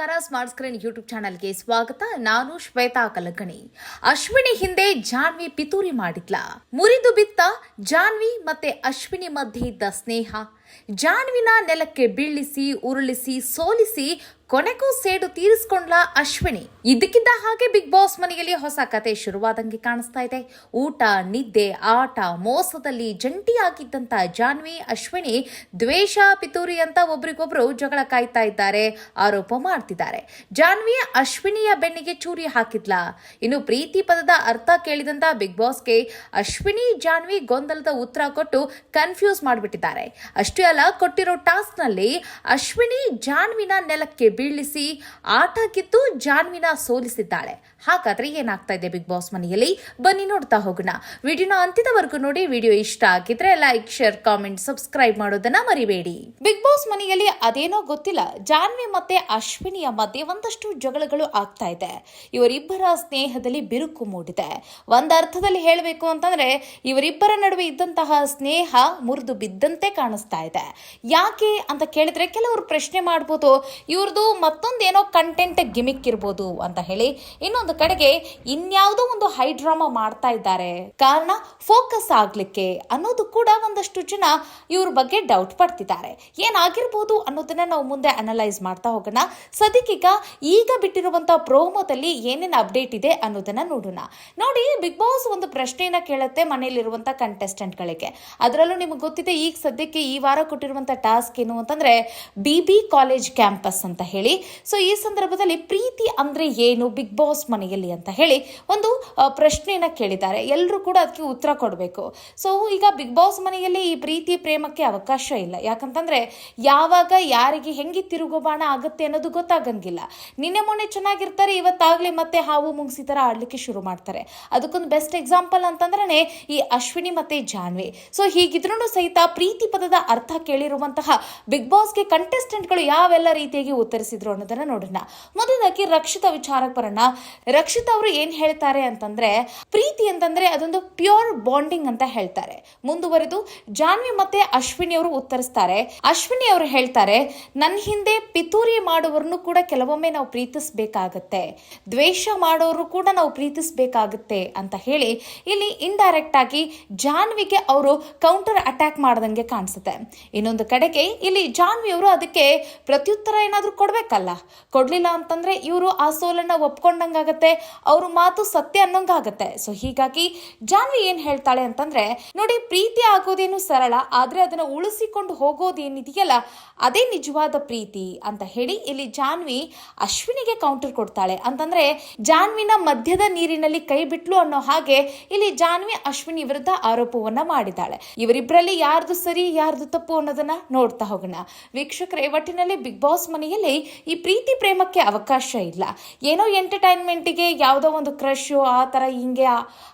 ನಮಸ್ಕಾರ, smart screen YouTube ಚಾನಲ್ಗೆ ಸ್ವಾಗತ. ನಾನು ಶ್ವೇತಾ ಕಲಕಣಿ. ಅಶ್ವಿನಿ ಹಿಂದೆ ಜಾನ್ವಿ ಪಿತೂರಿ ಮಾಡಿದ್ಲ. ಮುರಿದು ಬಿತ್ತ ಜಾನ್ವಿ ಮತ್ತೆ ಅಶ್ವಿನಿ ಮಧ್ಯೆ ಇದ್ದ ಸ್ನೇಹ. ಜಾನ್ವಿನ ನೆಲಕ್ಕೆ ಬೀಳಿಸಿ, ಉರುಳಿಸಿ, ಸೋಲಿಸಿ, ಕೊನೆಗೂ ಸೇಡು ತೀರಿಸ್ಕೊಂಡ್ಲ ಅಶ್ವಿನಿ. ಇದಕ್ಕಿದ್ದ ಹಾಗೆ ಬಿಗ್ ಬಾಸ್ ಮನೆಯಲ್ಲಿ ಹೊಸ ಕತೆ ಶುರುವಾದಂಗೆ ಕಾಣಿಸ್ತಾ ಇದೆ. ಊಟ, ನಿದ್ದೆ, ಆಟ, ಮೋಸದಲ್ಲಿ ಜಂಟಿಯಾಗಿದ್ದಂತ ಜಾನ್ವಿ, ಅಶ್ವಿನಿ, ದ್ವೇಷ, ಪಿತೂರಿ ಅಂತ ಒಬ್ರಿಗೊಬ್ರು ಜಗಳ ಕಾಯ್ತಾ ಇದ್ದಾರೆ, ಆರೋಪ ಮಾಡ್ತಿದ್ದಾರೆ. ಜಾನ್ವಿ ಅಶ್ವಿನಿಯ ಬೆನ್ನಿಗೆ ಚೂರಿ ಹಾಕಿದ್ಲ. ಇನ್ನು ಪ್ರೀತಿ ಪದದ ಅರ್ಥ ಕೇಳಿದಂತ ಬಿಗ್ ಬಾಸ್ಗೆ ಅಶ್ವಿನಿ, ಜಾನ್ವಿ ಗೊಂದಲದ ಉತ್ತರ ಕೊಟ್ಟು ಕನ್ಫ್ಯೂಸ್ ಮಾಡಿಬಿಟ್ಟಿದ್ದಾರೆ. ಅಷ್ಟೇ ಅಲ್ಲ ಕೊಟ್ಟಿರೋ ಟಾಸ್ಕ್ನಲ್ಲಿ ಅಶ್ವಿನಿ ಜಾನ್ವಿನ ನೆಲಕ್ಕೆ ಬೀಳಿಸಿ ಆಟ ಕಿತ್ತು ಜಾನ್ವಿನ ಸೋಲಿಸಿದ್ದಾಳೆ. ಹಾಗಾದ್ರೆ ಏನಾಗ್ತಾ ಇದೆ ಬಿಗ್ ಬಾಸ್ ಮನೆಯಲ್ಲಿ? ಬನ್ನಿ ನೋಡ್ತಾ ಹೋಗೋಣ. ವಿಡಿಯೋನ ಅಂತ್ಯದವರೆಗೂ ನೋಡಿ, ವಿಡಿಯೋ ಇಷ್ಟ ಆಗಿದ್ರೆ ಲೈಕ್, ಶೇರ್, ಕಾಮೆಂಟ್, ಸಬ್ಸ್ಕ್ರೈಬ್ ಮಾಡೋದನ್ನ ಮರಿಬೇಡಿ. ಬಿಗ್ ಬಾಸ್ ಮನೆಯಲ್ಲಿ ಅದೇನೋ ಗೊತ್ತಿಲ್ಲ. ಜಾನ್ವಿ ಮತ್ತೆ ಅಶ್ವಿನಿಯ ಮಧ್ಯೆ ಒಂದಷ್ಟು ಜಗಳಗಳು ಆಗ್ತಾ ಇದೆ. ಇವರಿಬ್ಬರ ಸ್ನೇಹದಲ್ಲಿ ಬಿರುಕು ಮೂಡಿದೆ. ಒಂದರ್ಥದಲ್ಲಿ ಹೇಳಬೇಕು ಅಂತಂದ್ರೆ, ಇವರಿಬ್ಬರ ನಡುವೆ ಇದ್ದಂತಹ ಸ್ನೇಹ ಮುರಿದು ಬಿದ್ದಂತೆ ಕಾಣಿಸ್ತಾ ಇದೆ. ಯಾಕೆ ಅಂತ ಕೇಳಿದ್ರೆ ಕೆಲವರು ಪ್ರಶ್ನೆ ಮಾಡ್ಬೋದು ಇವ್ರದ್ದು ಮತ್ತೊಂದೇನೋ ಕಂಟೆಂಟ್ ಗಿಮಿಕ್ ಇರ್ಬೋದು ಅಂತ ಹೇಳಿ ಇನ್ನೊಂದು ಕಡೆಗೆ ಇನ್ಯಾವುದೋ ಒಂದು ಹೈ ಡ್ರಾಮಾ ಮಾಡ್ತಾ ಇದ್ದಾರೆ. ಕಾರಣ ಫೋಕಸ್ ಆಗ್ಲಿಕ್ಕೆ ಅನ್ನೋದು ಕೂಡ ಒಂದಷ್ಟು ಜನ ಇವ್ರ ಬಗ್ಗೆ ಡೌಟ್ ಪಡ್ತಿದ್ದಾರೆ. ಏನಾಗಿರ್ಬೋದು ಅನ್ನೋದನ್ನ ನಾವು ಮುಂದೆ ಅನಲೈಸ್ ಮಾಡ್ತಾ ಹೋಗೋಣ. ಸದ್ಯಕ್ಕೀಗ ಈಗ ಬಿಟ್ಟಿರುವಂತಹ ಪ್ರೋಮೋದಲ್ಲಿ ಏನೇನು ಅಪ್ಡೇಟ್ ಇದೆ ಅನ್ನೋದನ್ನ ನೋಡೋಣ. ನೋಡಿ ಬಿಗ್ ಬಾಸ್ ಒಂದು ಪ್ರಶ್ನೆಯನ್ನ ಕೇಳುತ್ತೆ ಮನೆಯಲ್ಲಿರುವಂತಹ ಕಂಟೆಸ್ಟೆಂಟ್ಗಳಿಗೆ ಅದರಲ್ಲೂ ನಿಮಗೆ ಗೊತ್ತಿದೆ, ಈಗ ಸದ್ಯಕ್ಕೆ ಈ ವಾರ ಕೊಟ್ಟಿರುವಂತ ಟಾಸ್ಕ್ ಏನು ಅಂತಂದ್ರೆ ಬಿ ಬಿ ಕಾಲೇಜ್ ಕ್ಯಾಂಪಸ್ ಅಂತ ಹೇಳಿ. ಸೊ ಈ ಸಂದರ್ಭದಲ್ಲಿ ಪ್ರೀತಿ ಅಂದ್ರೆ ಏನು? ಬಿಗ್ ಬಾಸ್ ಮನೆಯಲ್ಲಿ ಅಂತ ಹೇಳಿ ಒಂದು ಪ್ರಶ್ನೆಯನ್ನು ಕೇಳಿದ್ದಾರೆ. ಎಲ್ಲರೂ ಕೂಡ ಅದಕ್ಕೆ ಉತ್ತರ ಕೊಡಬೇಕು. ಸೊ ಈಗ ಬಿಗ್ ಬಾಸ್ ಮನೆಯಲ್ಲಿ ಈ ಪ್ರೀತಿ, ಪ್ರೇಮಕ್ಕೆ ಅವಕಾಶ ಇಲ್ಲ. ಯಾಕಂತಂದ್ರೆ ಯಾವಾಗ, ಯಾರಿಗೆ, ಹೆಂಗೆ ತಿರುಗುಬಾಣ ಆಗುತ್ತೆ ಅನ್ನೋದು ಗೊತ್ತಾಗಂಗಿಲ್ಲ. ನಿನ್ನೆ ಮೊನ್ನೆ ಚೆನ್ನಾಗಿರ್ತಾರೆ, ಇವತ್ತಾಗ್ಲೇ ಮತ್ತೆ ಹಾವು ಮುಂಗಿಸಿ ತರ ಆಡ್ಲಿಕ್ಕೆ ಶುರು ಮಾಡ್ತಾರೆ. ಅದಕ್ಕೊಂದು ಬೆಸ್ಟ್ ಎಕ್ಸಾಂಪಲ್ ಅಂತಂದ್ರೆ ಈ ಅಶ್ವಿನಿ ಮತ್ತೆ ಜಾನ್ವಿ. ಸೊ ಹೀಗಿದ್ರೂ ಸಹಿತ ಪ್ರೀತಿ ಪದದ ಅರ್ಥ ಕೇಳಿರುವಂತಹ ಬಿಗ್ ಬಾಸ್ಗೆ ಕಂಟೆಸ್ಟೆಂಟ್ಗಳು ಯಾವೆಲ್ಲ ರೀತಿಯಾಗಿ ಉತ್ತರಿಸಿದ್ರು ಅನ್ನೋದನ್ನ ನೋಡೋಣ. ಮೊದಲಾಗಿ ರಕ್ಷಿತ ವಿಚಾರಕ್ಕೆ ಬರೋಣ. ರಕ್ಷಿತ ಅವರು ಏನ್ ಹೇಳ್ತಾರೆ ಅಂತಂದ್ರೆ, ಪ್ರೀತಿ ಅಂತಂದ್ರೆ ಅದೊಂದು ಪ್ಯೂರ್ ಬಾಂಡಿಂಗ್ ಅಂತ ಹೇಳ್ತಾರೆ. ಮುಂದುವರೆದು ಜಾನ್ವಿ ಮತ್ತೆ ಅಶ್ವಿನಿ ಅವರು ಉತ್ತರಿಸ್ತಾರೆ. ಅಶ್ವಿನಿ ಅವರು ಹೇಳ್ತಾರೆ ನನ್ನ ಹಿಂದೆ ಪಿತೂರಿ ಮಾಡುವವರನ್ನು ಕೂಡ ಕೆಲವೊಮ್ಮೆ ನಾವು ಪ್ರೀತಿಸಬೇಕಾಗತ್ತೆ. ದ್ವೇಷ ಮಾಡೋರು ಕೂಡ ನಾವು ಪ್ರೀತಿಸಬೇಕಾಗುತ್ತೆ ಅಂತ ಹೇಳಿ ಇಲ್ಲಿ ಇಂಡೈರೆಕ್ಟ್ ಆಗಿ ಜಾನ್ವಿಗೆ ಅವರು ಕೌಂಟರ್ ಅಟ್ಯಾಕ್ ಮಾಡ್ದಂಗೆ ಕಾಣಿಸುತ್ತೆ. ಇನ್ನೊಂದು ಕಡೆಗೆ ಇಲ್ಲಿ ಜಾನ್ವಿ ಅವರು ಅದಕ್ಕೆ ಪ್ರತ್ಯುತ್ತರ ಏನಾದರೂ ಕೊಡ್ಬೇಕಲ್ಲ? ಕೊಡ್ಲಿಲ್ಲ ಅಂತಂದ್ರೆ ಇವರು ಆ ಸೋಲನ್ನ ಒಪ್ಕೊಂಡಂಗಾಗತ್ತೆ, ಅವ್ರ ಮಾತು ಸತ್ಯ ಅನ್ನೋಂಗಾಗತ್ತೆ. ಸೊ ಹೀಗಾಗಿ ಜಾನ್ವಿ ಏನ್ ಹೇಳ್ತಾಳೆ ಅಂತಂದ್ರೆ, ನೋಡಿ ಪ್ರೀತಿ ಆಗೋದೇನು ಸರಳ, ಆದ್ರೆ ಅದನ್ನ ಉಳಿಸಿಕೊಂಡು ಹೋಗೋದೇನಿದೆಯಲ್ಲ, ಅದೇ ನಿಜವಾದ ಪ್ರೀತಿ ಅಂತ ಹೇಳಿ ಇಲ್ಲಿ ಜಾನ್ವಿ ಅಶ್ವಿನಿಗೆ ಕೌಂಟರ್ ಕೊಡ್ತಾಳೆ. ಅಂತಂದ್ರೆ, ಜಾನ್ವಿನ ಮಧ್ಯದ ನೀರಿನಲ್ಲಿ ಕೈ ಬಿಟ್ಲು ಅನ್ನೋ ಹಾಗೆ ಇಲ್ಲಿ ಜಾನ್ವಿ ಅಶ್ವಿನಿ ವಿರುದ್ಧ ಆರೋಪವನ್ನ ಮಾಡಿದ್ದಾಳೆ. ಇವರಿಬ್ಬರಲ್ಲಿ ಯಾರ್ದು ಸರಿ, ಯಾರ್ದು ತಪ್ಪು ಅನ್ನೋದನ್ನ ನೋಡ್ತಾ ಹೋಗೋಣ. ವೀಕ್ಷಕರೇ, ಒಟ್ಟಿನಲ್ಲಿ ಬಿಗ್ ಬಾಸ್ ಮನೆಯಲ್ಲಿ ಈ ಪ್ರೀತಿ ಪ್ರೇಮಕ್ಕೆ ಅವಕಾಶ ಇಲ್ಲ. ಏನೋ ಎಂಟರ್ಟೈನ್ಮೆಂಟ್ಗೆ ಯಾವುದೋ ಒಂದು ಕ್ರಶ್ ಆ ತರ ಹಿಂಗೆ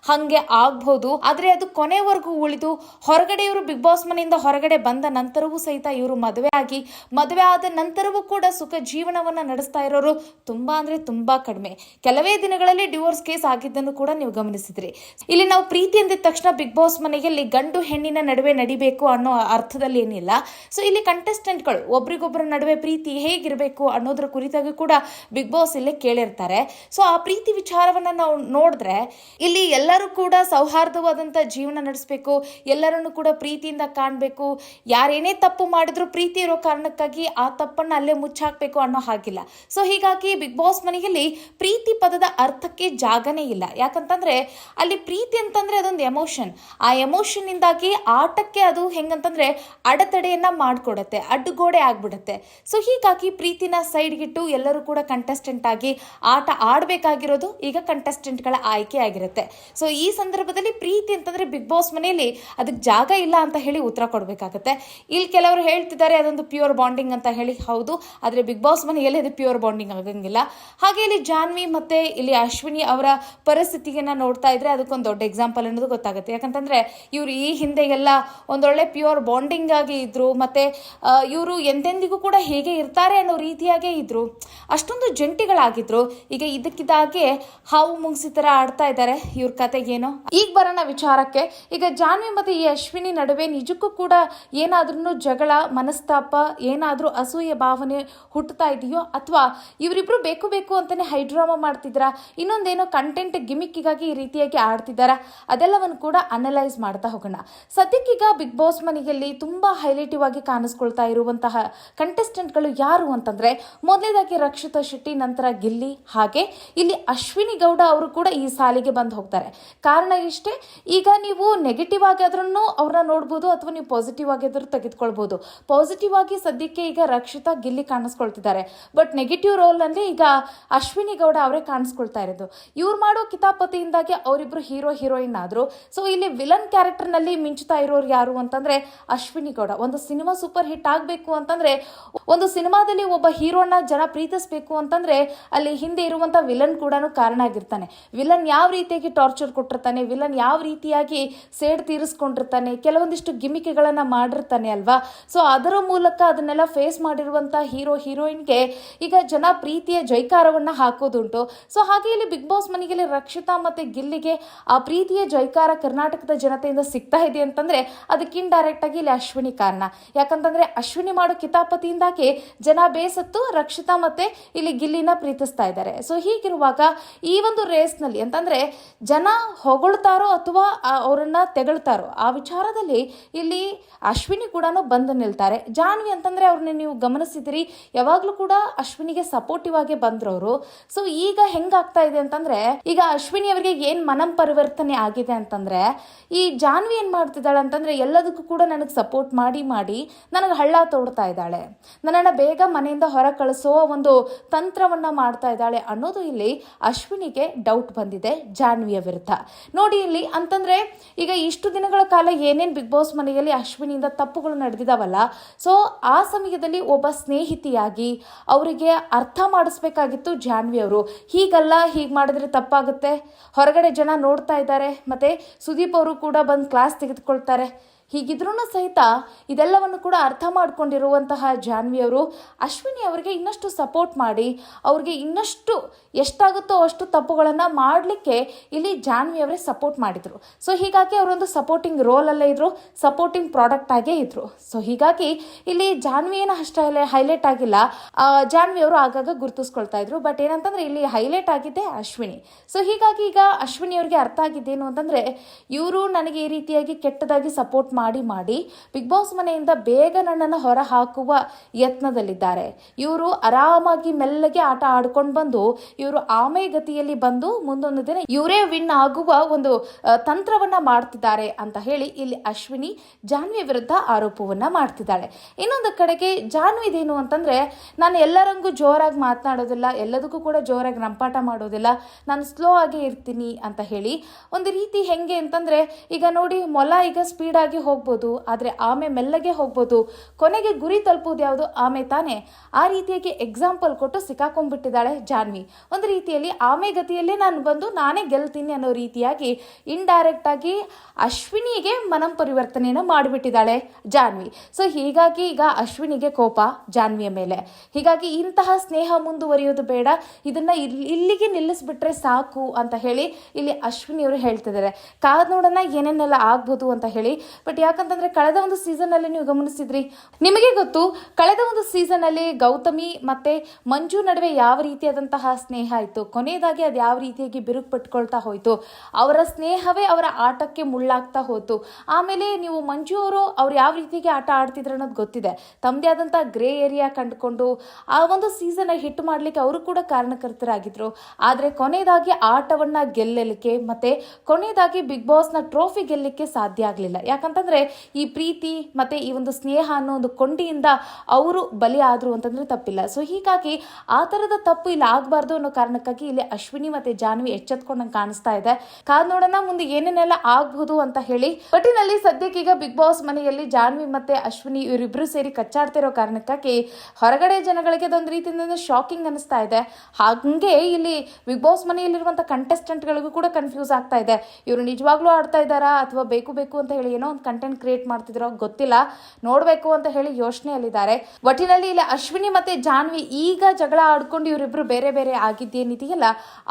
ಹಂಗೆ ಆಗ್ಬಹುದು ಆದ್ರೆ ಅದು ಕೊನೆವರೆಗೂ ಉಳಿದು ಹೊರಗಡೆ ಇವರು ಬಿಗ್ ಬಾಸ್ ಮನೆಯಿಂದ ಹೊರಗಡೆ ಬಂದ ನಂತರವೂ ಸಹಿತ ಇವರು ಮದುವೆ ಆಗಿ, ಮದುವೆ ಆದ ನಂತರವೂ ಕೂಡ ಸುಖ ಜೀವನವನ್ನ ನಡೆಸ್ತಾ ಇರೋರು ತುಂಬಾ ಅಂದ್ರೆ ತುಂಬಾ ಕಡಿಮೆ. ಕೆಲವೇ ದಿನಗಳಲ್ಲಿ ಡಿವೋರ್ಸ್ ಕೇಸ್ ಆಗಿದ್ದನ್ನು ಕೂಡ ನೀವು ಗಮನಿಸಿದ್ರಿ. ಇಲ್ಲಿ ನಾವು ಪ್ರೀತಿ ಅಂದಿದ ತಕ್ಷಣ ಬಿಗ್ ಬಾಸ್ ಮನೆಯಲ್ಲಿ ಗಂಡು ಹೆಣ್ಣಿನ ನಡುವೆ ನಡಿಬೇಕು ಅನ್ನೋ ಅರ್ಥದಲ್ಲಿ ಏನಿಲ್ಲ. ಸೊ ಇಲ್ಲಿ ಕಂಟೆಸ್ಟೆಂಟ್ಗಳು ಒಬ್ರಿಗೊಬ್ಬರ ನಡುವೆ ಪ್ರೀತಿ ಹೇಗಿರಬೇಕು ಅನ್ನೋದ್ರ ಕುರಿತಾಗಿ ಕೂಡ ಬಿಗ್ ಬಾಸ್ ಇಲ್ಲಿ ಕೇಳಿರ್ತಾರೆ. ಸೊ ಆ ಪ್ರೀತಿ ವಿಚಾರವನ್ನ ನಾವು ನೋಡಿದ್ರೆ, ಇಲ್ಲಿ ಎಲ್ಲರೂ ಕೂಡ ಸೌಹಾರ್ದವಾದಂಥ ಜೀವನ ನಡೆಸಬೇಕು, ಎಲ್ಲರನ್ನು ಕೂಡ ಪ್ರೀತಿಯಿಂದ ಕಾಣಬೇಕು. ಯಾರೇನೇ ತಪ್ಪು ಮಾಡಿದ್ರು ಪ್ರೀತಿ ಇರೋ ಕಾರಣಕ್ಕಾಗಿ ಆ ತಪ್ಪನ್ನ ಅಲ್ಲೇ ಮುಚ್ಚಾಕಬೇಕು ಅನ್ನೋ ಹಾಗಿಲ್ಲ. ಸೊ ಹೀಗಾಗಿ ಬಿಗ್ ಬಾಸ್ ಮನೆಯಲ್ಲಿ ಪ್ರೀತಿ ಪದದ ಅರ್ಥಕ್ಕೆ ಜಾಗನೇ ಇಲ್ಲ. ಯಾಕಂತಂದ್ರೆ, ಅಲ್ಲಿ ಪ್ರೀತಿ ಅಂತಂದ್ರೆ ಅದೊಂದು ಎಮೋಷನ್ ಆ ಎಮೋಷನ್ ಇಂದಾಗಿ ಆಟಕ್ಕೆ ಅದು ಹೆಂಗಂತಂದ್ರೆ ಅಡೆತಡೆಯನ್ನ ಮಾಡಿಕೊಡತ್ತೆ, ಅಡ್ಡುಗೋಡೆ ಆಗಿಬಿಡುತ್ತೆ. ಸೊ ಹೀಗಾಗಿ ಪ್ರೀತಿನ ಸೈಡ್ಗಿಟ್ಟು ಎಲ್ಲರೂ ಕೂಡ ಕಂಟೆಸ್ಟೆಂಟ್ ಆಗಿ ಆಟ ಆಡಬೇಕಾಗಿರೋದು ಈಗ ಕಂಟೆಸ್ಟೆಂಟ್ಗಳ ಆಯ್ಕೆ ಆಗಿರುತ್ತೆ. ಸೊ ಈ ಸಂದರ್ಭದಲ್ಲಿ ಪ್ರೀತಿ ಅಂತಂದ್ರೆ ಬಿಗ್ ಬಾಸ್ ಮನೆಯಲ್ಲಿ ಅದಕ್ಕೆ ಜಾಗ ಇಲ್ಲ ಅಂತ ಹೇಳಿ ಉತ್ತರ ಕೊಡಬೇಕಾಗತ್ತೆ. ಇಲ್ಲಿ ಕೆಲವರು ಹೇಳ್ತಿದ್ದಾರೆ ಅದೊಂದು ಪ್ಯೂರ್ ಬಾಂಡಿಂಗ್ ಅಂತ ಹೇಳಿ. ಹೌದು, ಆದರೆ ಬಿಗ್ ಬಾಸ್ ಮನೆಯಲ್ಲಿ ಅದು ಪ್ಯೂರ್ ಬಾಂಡಿಂಗ್ ಆಗಂಗಿಲ್ಲ. ಹಾಗೆ ಇಲ್ಲಿ ಜಾನ್ವಿ ಮತ್ತೆ ಇಲ್ಲಿ ಅಶ್ವಿನಿ ಅವರ ಪರಿಸ್ಥಿತಿಯನ್ನ ನೋಡ್ತಾ ಇದ್ರೆ ಅದಕ್ಕೊಂದು ದೊಡ್ಡ ಎಕ್ಸಾಂಪಲ್ ಅನ್ನೋದು ಗೊತ್ತಾಗುತ್ತೆ. ಯಾಕಂತಂದ್ರೆ ಇವ್ರು ಈ ಹಿಂದೆ ಎಲ್ಲ ಒಂದೊಳ್ಳೆ ಪ್ಯೂರ್ ಬಾಂಡಿಂಗ್ ರೀತಿಯಾಗಿ ಇದ್ರು, ಮತ್ತೆ ಇವರು ಎಂದೆಂದಿಗೂ ಕೂಡ ಹೇಗೆ ಇರ್ತಾರೆ ಅನ್ನೋ ರೀತಿಯಾಗೇ ಇದ್ದರು ಅಷ್ಟೊಂದು ಜಂಟಿಗಳಾಗಿದ್ರು. ಈಗ ಇದಕ್ಕಿದ್ದಾಗೆ ಹಾವು ಮುಂಗ್ಸಿ ತರ ಆಡ್ತಾ ಇದ್ದಾರೆ ಇವ್ರ ಕತೆಗೇನೋ ಈಗ ಬರೋಣ ವಿಚಾರಕ್ಕೆ. ಈಗ ಜಾನ್ವಿ ಮತ್ತೆ ಈ ಅಶ್ವಿನಿ ನಡುವೆ ನಿಜಕ್ಕೂ ಕೂಡ ಏನಾದ್ರೂ ಜಗಳ, ಮನಸ್ತಾಪ, ಏನಾದರೂ ಅಸೂಯೆ, ಭಾವನೆ ಹುಟ್ಟುತ್ತಾ ಇದೆಯೋ? ಅಥವಾ ಇವರಿಬ್ರು ಬೇಕು ಬೇಕು ಅಂತಾನೆ ಹೈಡ್ರಾಮಾ ಮಾಡ್ತಿದ್ರಾ? ಇನ್ನೊಂದೇನೋ ಕಂಟೆಂಟ್ ಗಿಮಿಕ್ಕಿಗಾಗಿ ಈ ರೀತಿಯಾಗಿ ಆಡ್ತಿದ್ದಾರಾ ಅದೆಲ್ಲವನ್ನು ಕೂಡ ಅನಲೈಸ್ ಮಾಡ್ತಾ ಹೋಗೋಣ. ಸದ್ಯಕ್ಕೀಗ ಬಿಗ್ ಬಾಸ್ ಮನೆಯಲ್ಲಿ ತುಂಬಾ ಹೈಲೈಟಿವ್ ಆಗಿ ಕಾಣಿಸ್ಕೊಳ್ತಾ ಇರುವಂತಹ ಕಂಟೆಸ್ಟೆಂಟ್ಗಳು ಯಾರು ಅಂತಂದ್ರೆ ಮೊದಲನೇದಾಗಿ ರಕ್ಷಿತಾ ಶೆಟ್ಟಿ, ನಂತರ ಗಿಲ್ಲಿ, ಹಾಗೆ ಇಲ್ಲಿ ಅಶ್ವಿನಿ ಗೌಡ ಅವರು ಕೂಡ ಈ ಸಾಲಿಗೆ ಬಂದು ಹೋಗ್ತಾರೆ. ಕಾರಣ ಇಷ್ಟೇ, ಈಗ ನೀವು ನೆಗೆಟಿವ್ ಆಗಿದ್ರೂ ಅವ್ರನ್ನ ನೋಡ್ಬೋದು ಅಥವಾ ನೀವು ಪಾಸಿಟಿವ್ ಆಗಿದ್ರು ತೆಗೆದುಕೊಳ್ಬೋದು. ಪಾಸಿಟಿವ್ ಆಗಿ ಸದ್ಯಕ್ಕೆ ಈಗ ರಕ್ಷಿತಾ, ಗಿಲ್ಲಿ ಕಾಣಿಸ್ಕೊಳ್ತಿದ್ದಾರೆ. ಬಟ್ ನೆಗೆಟಿವ್ ರೋಲ್ ಅಲ್ಲಿ ಈಗ ಅಶ್ವಿನಿ ಗೌಡ ಅವರೇ ಕಾಣಿಸ್ಕೊಳ್ತಾ ಇರೋದು. ಇವ್ರು ಮಾಡೋ ಕಿತಾಪತಿಯಿಂದಾಗಿ ಅವರಿಬ್ರು ಹೀರೋ ಹೀರೋಯಿನ್ ಆದ್ರು. ಸೊ ಇಲ್ಲಿ ವಿಲನ್ ಕ್ಯಾರೆಕ್ಟರ್ನಲ್ಲಿ ಮಿಂಚುತ್ತಾ ಇರೋರು ಯಾರು ಅಂತಂದ್ರೆ, ಅಶ್ವಿನಿ ಗೌಡ, ಒಂದು ಸಿನಿಮಾ ಸೂಪರ್ ಹಿಟ್ ಆಗಬೇಕು ಅಂತಂದ್ರೆ, ಒಂದು ಸಿನಿಮಾದಲ್ಲಿ ಒಬ್ಬ ಹೀರೋನ ಜನ ಪ್ರೀತಿಸಬೇಕು ಅಂತಂದ್ರೆ, ಅಲ್ಲಿ ಹಿಂದೆ ಇರುವಂಥ ವಿಲನ್ ಕೂಡ ಕಾರಣ ಆಗಿರ್ತಾನೆ. ವಿಲನ್ ಯಾವ ರೀತಿಯಾಗಿ ಟಾರ್ಚರ್ ಕೊಟ್ಟಿರ್ತಾನೆ ವಿಲನ್ ಯಾವ ರೀತಿಯಾಗಿ ಸೇಡ್ ತೀರಿಸ್ಕೊಂಡಿರ್ತಾನೆ, ಕೆಲವೊಂದಿಷ್ಟು ಗಿಮಿಕೆಗಳನ್ನು ಮಾಡಿರ್ತಾನೆ ಅಲ್ವಾ? ಸೊ ಅದರ ಮೂಲಕ ಅದನ್ನೆಲ್ಲ ಫೇಸ್ ಮಾಡಿರುವಂತ ಹೀರೋ ಹೀರೋಯಿನ್ಗೆ ಈಗ ಜನ ಪ್ರೀತಿಯ ಜೈಕಾರವನ್ನ ಹಾಕೋದುಂಟು. ಸೊ ಹಾಗೆ ಇಲ್ಲಿ ಬಿಗ್ ಬಾಸ್ ಮನೆಯಲ್ಲಿ ರಕ್ಷಿತಾ ಮತ್ತೆ ಗಿಲ್ಲಿಗೆ ಆ ಪ್ರೀತಿಯ ಜೈಕಾರ ಕರ್ನಾಟಕದ ಜನತೆಯಿಂದ ಸಿಗ್ತಾ ಇದೆ ಅಂತಂದ್ರೆ ಅದಕ್ಕೆ ಡೈರೆಕ್ಟ್ ಆಗಿ ಇಲ್ಲಿ ಅಶ್ವಿನಿ ಕಾರಣ. ಯಾಕಂತಂದ್ರೆ ಅಶ್ವಿನಿ ಮಾಡೋ ಕಿತಾಪತಿಯಿಂದಾಗಿ ಜನ ಬೇಸತ್ತು ರಕ್ಷಿತಾ ಮತ್ತೆ ಇಲ್ಲಿ ಗಿಲ್ಲಿನ ಪ್ರೀತಿಸ್ತಾ ಇದ್ದಾರೆ. ಸೊ ಹೀಗಿರುವಾಗ ಈ ಒಂದು ರೇಸ್ನಲ್ಲಿ ಅಂತಂದ್ರೆ ಜನ ಹೊಗಳ್ತಾರೋ ಅಥವಾ ಅವರನ್ನ ತೆಗಳ್ತಾರೋ, ಆ ವಿಚಾರದಲ್ಲಿ ಇಲ್ಲಿ ಅಶ್ವಿನಿ ಕೂಡ ಬಂದು ನಿಲ್ತಾರೆ. ಜಾನ್ವಿ ಅಂತಂದ್ರೆ ಅವ್ರನ್ನ ನೀವು ಗಮನಿಸಿದಿರಿ, ಯಾವಾಗ್ಲೂ ಕೂಡ ಅಶ್ವಿನಿಗೆ ಸಪೋರ್ಟಿವ್ ಆಗಿ ಬಂದ್ರವರು. ಸೊ ಈಗ ಹೆಂಗಾಗ್ತಾ ಇದೆ ಅಂತಂದ್ರೆ, ಈಗ ಅಶ್ವಿನಿ ಅವರಿಗೆ ಏನ್ ಮನಂ ಪರಿವರ್ತನೆ ಆಗಿದೆ ಅಂತಂದ್ರೆ, ಈ ಜಾನ್ವಿ ಏನ್ ಮಾಡ್ತಿದ್ದಾಳೆ ಅಂತಂದ್ರೆ ಎಲ್ಲದಕ್ಕೂ ಕೂಡ ನನಗೆ ಸಪೋರ್ಟ್ ಮಾಡಿ ಮಾಡಿ ನನಗೆ ಹಳ್ಳ ತೋಡ್ತಾ ಇದ್ದಾಳೆ. ನನ್ನನ್ನು ಬೇಗ ಮನೆಯಿಂದ ಹೊರ ಕಳಿಸೋ ಒಂದು ತಂತ್ರವನ್ನು ಮಾಡ್ತಾ ಇದ್ದಾಳೆ ಅನ್ನೋದು ಇಲ್ಲಿ ಅಶ್ವಿನಿಗೆ ಡೌಟ್ ಬಂದಿದೆ, ಜಾನ್ವಿಯ ವಿರುದ್ಧ. ನೋಡಿ ಇಲ್ಲಿ ಅಂತಂದರೆ ಈಗ ಇಷ್ಟು ದಿನಗಳ ಕಾಲ ಏನೇನು ಬಿಗ್ ಬಾಸ್ ಮನೆಯಲ್ಲಿ ಅಶ್ವಿನಿಯಿಂದ ತಪ್ಪುಗಳು ನಡೆದಿದಾವಲ್ಲ ಸೊ ಆ ಸಮಯದಲ್ಲಿ ಒಬ್ಬ ಸ್ನೇಹಿತಿಯಾಗಿ ಅವರಿಗೆ ಅರ್ಥ ಮಾಡಿಸ್ಬೇಕಾಗಿತ್ತು ಜಾನ್ವಿ ಅವರು. ಹೀಗಲ್ಲ, ಹೀಗೆ ಮಾಡಿದ್ರೆ ತಪ್ಪಾಗುತ್ತೆ. ಹೊರಗಡೆ ಜನ ನೋಡ್ತಾ ಇದ್ದಾರೆ, ಮತ್ತು ಸುದೀಪ್ ಅವರು ಕೂಡ ಬಂದು ಕ್ಲಾಸ್ ತೆಗೆದುಕೊಳ್ತಾರೆ. ಹೀಗಿದ್ರೂ ಸಹಿತ ಇದೆಲ್ಲವನ್ನು ಕೂಡ ಅರ್ಥ ಮಾಡಿಕೊಂಡಿರುವಂತಹ ಜಾನ್ವಿ ಅವರು. ಅಶ್ವಿನಿ ಅವರಿಗೆ ಇನ್ನಷ್ಟು ಸಪೋರ್ಟ್ ಮಾಡಿ, ಅವ್ರಿಗೆ ಇನ್ನಷ್ಟು ಎಷ್ಟಾಗುತ್ತೋ ಅಷ್ಟು ತಪ್ಪುಗಳನ್ನು ಮಾಡಲಿಕ್ಕೆ ಇಲ್ಲಿ ಜಾನ್ವಿ ಅವರೇ ಸಪೋರ್ಟ್ ಮಾಡಿದರು. ಸೊ ಹೀಗಾಗಿ ಅವರೊಂದು ಸಪೋರ್ಟಿಂಗ್ ರೋಲಲ್ಲೇ ಇದ್ದರು ಸಪೋರ್ಟಿಂಗ್ ಪ್ರಾಡಕ್ಟ್ ಆಗೇ ಇದ್ದರು ಸೊ ಹೀಗಾಗಿ ಇಲ್ಲಿ ಜಾನ್ವಿ ಏನು ಅಷ್ಟು ಹೈಲೈಟ್ ಆಗಿಲ್ಲ. ಜಾನ್ವಿ ಅವರು ಆಗಾಗ ಗುರುತಿಸ್ಕೊಳ್ತಾ ಇದ್ರು. ಬಟ್ ಏನಂತಂದರೆ ಇಲ್ಲಿ ಹೈಲೈಟ್ ಆಗಿದ್ದೆ ಅಶ್ವಿನಿ. ಸೊ ಹೀಗಾಗಿ ಈಗ ಅಶ್ವಿನಿ ಅವರಿಗೆ ಅರ್ಥ ಆಗಿದ್ದೇನು ಅಂತಂದರೆ, ಇವರು ನನಗೆ ಈ ರೀತಿಯಾಗಿ ಕೆಟ್ಟದಾಗಿ ಸಪೋರ್ಟ್ ಮಾಡಿ ಮಾಡಿ ಬಿಗ್ ಬಾಸ್ ಮನೆಯಿಂದ ಬೇಗ ನನ್ನನ್ನು ಹೊರ ಹಾಕುವ ಯತ್ನದಲ್ಲಿದ್ದಾರೆ. ಇವರು ಆರಾಮಾಗಿ ಮೆಲ್ಲಗೆ ಆಟ ಆಡ್ಕೊಂಡು ಬಂದು, ಇವರು ಆಮೆ ಗತಿಯಲ್ಲಿ ಬಂದು ಮುಂದೊಂದು ದಿನ ಇವರೇ ವಿನ್ ಆಗುವ ಒಂದು ತಂತ್ರವನ್ನ ಮಾಡ್ತಿದ್ದಾರೆ ಅಂತ ಹೇಳಿ ಇಲ್ಲಿ ಅಶ್ವಿನಿ ಜಾನ್ವಿ ವಿರುದ್ಧ ಆರೋಪವನ್ನ ಮಾಡ್ತಿದ್ದಾಳೆ. ಇನ್ನೊಂದು ಕಡೆಗೆ ಜಾನ್ವಿದೇನು ಅಂತಂದ್ರೆ, ನಾನು ಎಲ್ಲರಂಗೂ ಜೋರಾಗಿ ಮಾತನಾಡೋದಿಲ್ಲ, ಎಲ್ಲದಕ್ಕೂ ಕೂಡ ಜೋರಾಗಿ ರಂಪಾಟ ಮಾಡೋದಿಲ್ಲ, ನಾನು ಸ್ಲೋ ಆಗಿ ಇರ್ತೀನಿ ಅಂತ ಹೇಳಿ. ಒಂದು ರೀತಿ ಹೆಂಗೆ ಅಂತಂದ್ರೆ, ಈಗ ನೋಡಿ ಮೊಲ ಈಗ ಸ್ಪೀಡ್ ಆಗಿ ಹೋಗ್ಬೋದು, ಆದರೆ ಆಮೆ ಮೆಲ್ಲಗೆ ಹೋಗ್ಬೋದು. ಕೊನೆಗೆ ಗುರಿ ತಲುಪುವುದು ಯಾವುದು? ಆಮೆ ತಾನೇ. ಆ ರೀತಿಯಾಗಿ ಎಕ್ಸಾಂಪಲ್ ಕೊಟ್ಟು ಸಿಕ್ಕಾಕೊಂಡ್ಬಿಟ್ಟಿದ್ದಾಳೆ ಜಾನ್ವಿ. ಒಂದು ರೀತಿಯಲ್ಲಿ ಆಮೆ ಗತಿಯಲ್ಲೇ ನಾನು ಬಂದು ನಾನೇ ಗೆಲ್ತೀನಿ ಅನ್ನೋ ರೀತಿಯಾಗಿ ಇಂಡೈರೆಕ್ಟ್ ಆಗಿ ಅಶ್ವಿನಿಗೆ ಮನಂ ಪರಿವರ್ತನೆಯನ್ನು ಮಾಡಿಬಿಟ್ಟಿದ್ದಾಳೆ ಜಾನ್ವಿ. ಸೊ ಹೀಗಾಗಿ ಈಗ ಅಶ್ವಿನಿಗೆ ಕೋಪ ಜಾನ್ವಿಯ ಮೇಲೆ. ಹೀಗಾಗಿ ಇಂತಹ ಸ್ನೇಹ ಮುಂದುವರಿಯೋದು ಬೇಡ. ಇದನ್ನ ಇಲ್- ಇಲ್ಲಿಗೆ ನಿಲ್ಲಿಸ್ಬಿಟ್ರೆ ಸಾಕು ಅಂತ ಹೇಳಿ ಇಲ್ಲಿ ಅಶ್ವಿನಿ ಅವರು ಹೇಳ್ತಿದ್ದಾರೆ. ಕಾದ್ ನೋಡೋಣ ಏನೇನೆಲ್ಲ ಆಗ್ಬೋದು ಅಂತ ಹೇಳಿ. ಬಟ್ ಯಾಕಂತಂದ್ರೆ ಕಳೆದ ಒಂದು ಸೀಸನ್ ಅಲ್ಲಿ ನೀವು ಗಮನಿಸಿದ್ರಿ, ನಿಮಗೆ ಗೊತ್ತು ಕಳೆದ ಒಂದು ಸೀಸನ್ ಅಲ್ಲಿ ಗೌತಮಿ ಮತ್ತೆ ಮಂಜು ನಡುವೆ ಯಾವ ರೀತಿಯಾದಂತಹ ಸ್ನೇಹ ಇತ್ತು. ಕೊನೆಯದಾಗಿ ಅದು ಯಾವ ರೀತಿಯಾಗಿ ಬಿರುಕು ಪಟ್ಕೊಳ್ತಾ ಹೋಯ್ತು. ಅವರ ಸ್ನೇಹವೇ ಅವರ ಆಟಕ್ಕೆ ಮುಳ್ಳಾಗ್ತಾ ಹೋಯ್ತು. ಆಮೇಲೆ ನೀವು ಮಂಜು ಅವರು ಅವ್ರು ಯಾವ ರೀತಿಯಾಗಿ ಆಟ ಆಡ್ತಿದ್ರು ಅನ್ನೋದು ಗೊತ್ತಿದೆ. ತಮ್ಮದೇ ಆದಂತಹ ಗ್ರೇ ಏರಿಯಾ ಕಂಡುಕೊಂಡು ಆ ಒಂದು ಸೀಸನ್ ಹಿಟ್ ಮಾಡ್ಲಿಕ್ಕೆ ಅವರು ಕೂಡ ಕಾರಣಕರ್ತರಾಗಿದ್ರು. ಆದ್ರೆ ಕೊನೆಯದಾಗಿ ಆಟವನ್ನ ಗೆಲ್ಲಲಿಕ್ಕೆ ಮತ್ತೆ ಕೊನೆಯದಾಗಿ ಬಿಗ್ ಬಾಸ್ನ ಟ್ರೋಫಿ ಗೆಲ್ಲಲಿಕ್ಕೆ ಸಾಧ್ಯ ಆಗಲಿಲ್ಲ. ಯಾಕಂತಂದ್ರೆ ಈ ಪ್ರೀತಿ ಮತ್ತೆ ಈ ಒಂದು ಸ್ನೇಹ ಅನ್ನೋ ಒಂದು ಕೊಂಡಿಯಿಂದ ಅವರು ಬಲಿ ಆದರು ಅಂತಂದ್ರೆ ತಪ್ಪಿಲ್ಲ. ಸೊ ಹೀಗಾಗಿ ಆ ಥರದ ತಪ್ಪು ಇಲ್ಲಿ ಆಗಬಾರ್ದು ಅನ್ನೋ ಕಾರಣಕ್ಕಾಗಿ ಇಲ್ಲಿ ಅಶ್ವಿನಿ ಮತ್ತು ಜಾನ್ವಿ ಎಚ್ಚೆತ್ಕೊಂಡಂಗೆ ಕಾಣಿಸ್ತಾ ಇದೆ. ಕಾದ್ ನೋಡೋಣ ಮುಂದೆ ಏನೇನೆಲ್ಲ ಆಗಬಹುದು ಅಂತ ಹೇಳಿ. ಒಟ್ಟಿನಲ್ಲಿ ಸದ್ಯಕ್ಕೆ ಈಗ ಬಿಗ್ ಬಾಸ್ ಮನೆಯಲ್ಲಿ ಜಾನ್ವಿ ಮತ್ತೆ ಅಶ್ವಿನಿ ಇವರಿಬ್ರು ಸೇರಿ ಕಚ್ಚಾಡ್ತಿರೋ ಕಾರಣಕ್ಕಾಗಿ ಹೊರಗಡೆ ಜನಗಳಿಗೆ ಅದೊಂದು ರೀತಿಯಿಂದ ಶಾಕಿಂಗ್ ಅನಿಸ್ತಾ ಇದೆ. ಹಾಗೆ ಇಲ್ಲಿ ಬಿಗ್ ಬಾಸ್ ಮನೆಯಲ್ಲಿರುವಂಥ ಕಂಟೆಸ್ಟೆಂಟ್ಗಳಿಗೂ ಕೂಡ ಕನ್ಫ್ಯೂಸ್ ಆಗ್ತಾ ಇದೆ. ಇವರು ನಿಜವಾಗ್ಲೂ ಆಡ್ತಾ ಇದ್ದಾರಾ ಅಥವಾ ಬೇಕು ಬೇಕು ಅಂತ ಹೇಳಿ ಏನೋ ಒಂದು ಕಂಟೆಂಟ್ ಕ್ರಿಯೇಟ್ ಮಾಡ್ತಿದ್ರೋ ಗೊತ್ತಿಲ್ಲ. ನೋಡಬೇಕು ಅಂತ ಹೇಳಿ ಯೋಚನೆಯಲ್ಲಿದ್ದಾರೆ. ಒಟ್ಟಿನಲ್ಲಿ ಇಲ್ಲಿ ಅಶ್ವಿನಿ ಮತ್ತೆ ಜಾನ್ವಿ ಈಗ ಜಗಳ ಆಡ್ಕೊಂಡು ಇವರಿಬ್ರು ಬೇರೆ ಬೇರೆ ಆಗಿದ್ದೇನಿದೆಯಲ್ಲ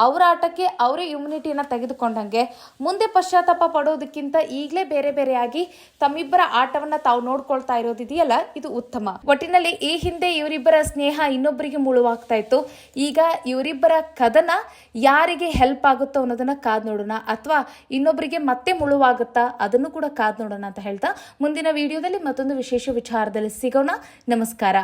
ಅವರ ಆಟಕ್ಕೆ ಅವರೇ ಇಮ್ಯುನಿಟಿನ ತೆಗೆದುಕೊಂಡಂಗೆ. ಮುಂದೆ ಪಶ್ಚಾತ್ತಾಪ ಪಡೋದಕ್ಕಿಂತ ಈಗಲೇ ಬೇರೆ ಬೇರೆಯಾಗಿ ತಮ್ಮಿಬ್ಬರ ಆಟವನ್ನ ತಾವು ನೋಡ್ಕೊಳ್ತಾ ಇರೋದಿದೆಯಲ್ಲ, ಇದು ಉತ್ತಮ. ಒಟ್ಟಿನಲ್ಲಿ ಈ ಹಿಂದೆ ಇವರಿಬ್ಬರ ಸ್ನೇಹ ಇನ್ನೊಬ್ಬರಿಗೆ ಮುಳುವಾಗ್ತಾ ಇತ್ತು. ಈಗ ಇವರಿಬ್ಬರ ಕದನ ಯಾರಿಗೆ ಹೆಲ್ಪ್ ಆಗುತ್ತೋ ಅನ್ನೋದನ್ನ ಕಾದ್ ನೋಡೋಣ ಅಥವಾ ಇನ್ನೊಬ್ಬರಿಗೆ ಮತ್ತೆ ಮುಳುವಾಗುತ್ತಾ ಅದನ್ನು ಕೂಡ ಕಾದ್ ನೋಡೋಣ ಅಂತ ಹೇಳ್ತಾ ಮುಂದಿನ ವಿಡಿಯೋದಲ್ಲಿ ಮತ್ತೊಂದು ವಿಶೇಷ ವಿಚಾರದಲ್ಲಿ ಸಿಗೋಣ. ನಮಸ್ಕಾರ.